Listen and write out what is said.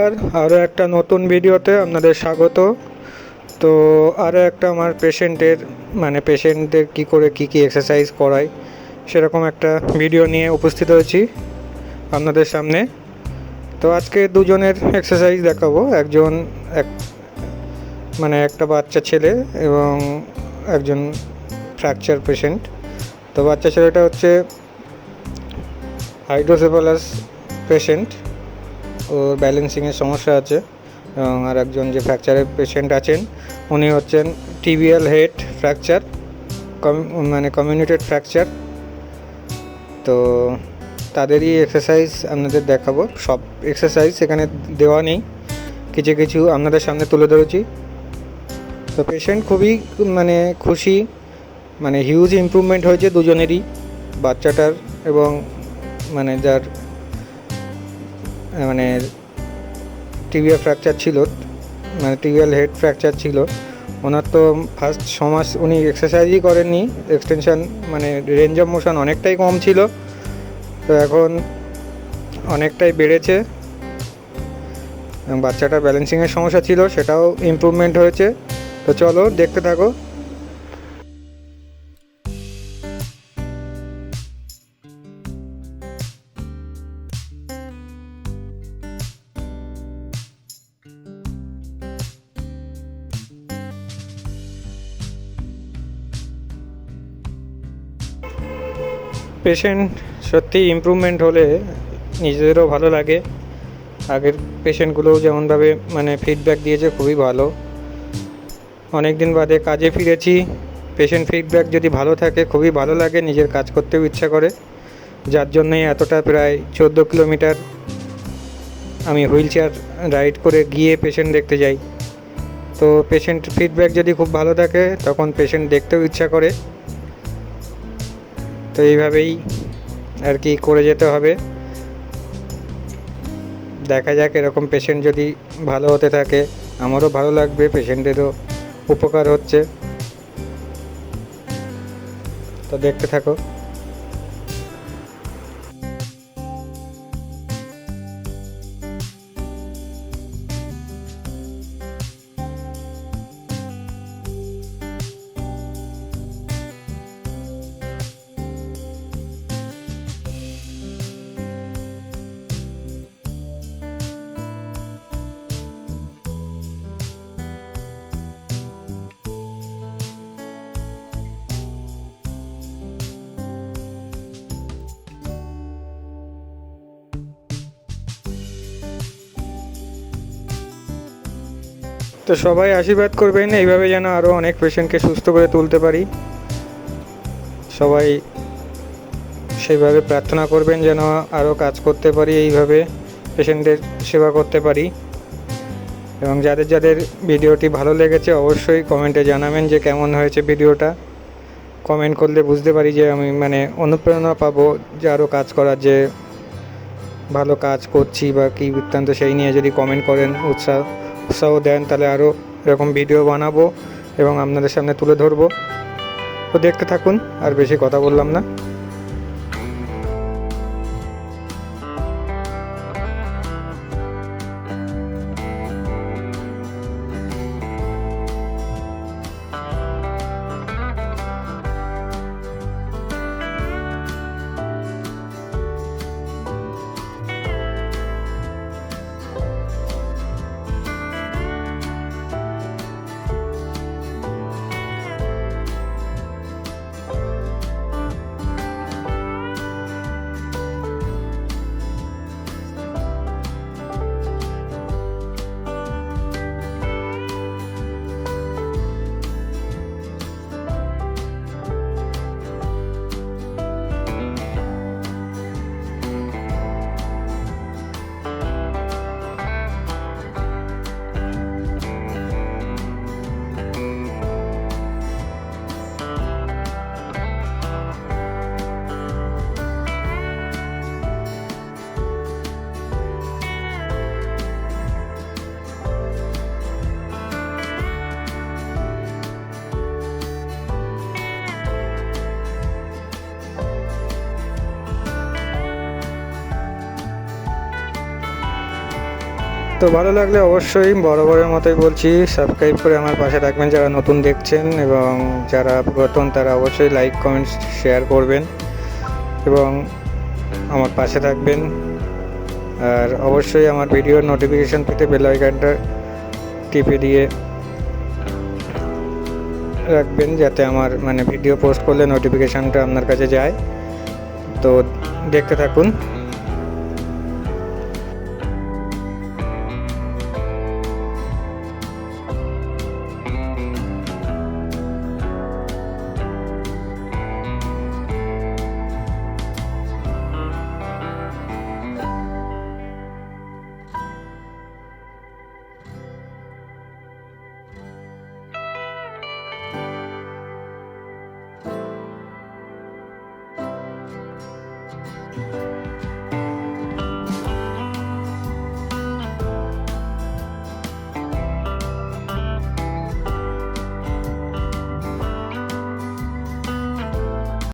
নমস্কার আরও একটা নতুন ভিডিওতে আপনাদের স্বাগত। তো আরও একটা আমার পেশেন্টের মানে পেশেন্টদের কি করে, কি কি এক্সারসাইজ করায় সেরকম একটা ভিডিও নিয়ে উপস্থিত হয়েছি আপনাদের সামনে। তো আজকে দুজনের এক্সারসাইজ দেখাবো, একজন এক মানে একটা বাচ্চা ছেলে এবং একজন ফ্র্যাকচার পেশেন্ট তো বাচ্চা ছেলেটা হচ্ছে হাইড্রোসেফালাস পেশেন্ট ওর ব্যালেন্সিংয়ের সমস্যা আছে, এবং আর একজন যে ফ্র্যাকচারের পেশেন্ট আছেন, উনি হচ্ছেন টিবিএল হেড ফ্র্যাকচার মানে কমিউনিটেড ফ্র্যাকচার তো তাদেরই এক্সারসাইজ আপনাদের দেখাবো। সব এক্সারসাইজ এখানে দেওয়া নেই। কিছু কিছু আপনাদের সামনে তুলে ধরেছি। তো পেশেন্ট খুবই মানে খুশি মানে হিউজ ইমপ্রুভমেন্ট হয়েছে দুজনেরই, বাচ্চাটার এবং মানে যার মানে টিবিএল ফ্র্যাকচার ছিল মানে টিবিএল হেড ফ্র্যাকচার ছিল। ওনার তো ফার্স্ট সমাজ উনি এক্সারসাইজই করেননি এক্সটেনশন মানে রেঞ্জ অফ মোশন অনেকটাই কম ছিল। তো এখন অনেকটাই বেড়েছে। বাচ্চাটার ব্যালেন্সিংয়ের সমস্যা ছিল, সেটাও ইমপ্রুভমেন্ট হয়েছে। তো চলো দেখতে থাকো। পেশেন্ট সত্যি ইমপ্রুভমেন্ট হলে নিজেদেরও ভালো লাগে। আগের পেশেন্টগুলোও যেমনভাবে মানে ফিডব্যাক দিয়েছে খুবই ভালো। অনেক দিন বাদে কাজে ফিরেছি পেশেন্ট ফিডব্যাক যদি ভালো থাকে খুবই ভালো লাগে, নিজের কাজ করতেও ইচ্ছা করে। যার জন্যই এতটা প্রায় চোদ্দ কিলোমিটার আমি হুইল চেয়ার রাইড করে গিয়ে পেশেন্ট দেখতে যাই। তো পেশেন্ট ফিডব্যাক যদি খুব ভালো থাকে, তখন পেশেন্ট দেখতেও ইচ্ছা করে। তো এইভাবেই আর কি করে যেতে হবে। দেখা যাক, এরকম পেশেন্ট যদি ভালো হতে থাকে, আমারও ভালো লাগবে পেশেন্টেরও উপকার হচ্ছে। তো দেখতে থাকো। তো সবাই আশীর্বাদ করবেন, এইভাবে যেন আরও অনেক পেশেন্টকে সুস্থ করে তুলতে পারি। সবাই সেইভাবে প্রার্থনা করবেন যেন আরও কাজ করতে পারি, এইভাবে পেশেন্টের সেবা করতে পারি। এবং যাদের যাদের ভিডিওটি ভালো লেগেছে অবশ্যই কমেন্টে জানাবেন যে কেমন হয়েছে ভিডিওটা। কমেন্ট করলে বুঝতে পারি যে আমি মানে অনুপ্রেরণা পাবো যে আরও কাজ করার, যে ভালো কাজ করছি বা কী বৃত্তান্ত সেই নিয়ে যদি কমেন্ট করেন উৎসাহ। উৎসাহ দেন, তাহলে আরও এরকম ভিডিও বানাবো এবং আপনাদের সামনে তুলে ধরবো। তো দেখতে থাকুন, আর বেশি কথা বললাম না। তো ভালো লাগলে অবশ্যই বরাবরের মতোই বলছি সাবস্ক্রাইব করে আমার পাশে থাকবেন যারা নতুন দেখছেন এবং যারা পুরাতন তারা অবশ্যই লাইক কমেন্ট শেয়ার করবেন এবং আমার পাশে থাকবেন। আর অবশ্যই আমার ভিডিওর নোটিফিকেশান পেতে বেল আইকনটা টিপে দিয়ে রাখবেন যাতে আমার মানে ভিডিও পোস্ট করলে নোটিফিকেশানটা আপনার কাছে যায়। তো দেখতে থাকুন।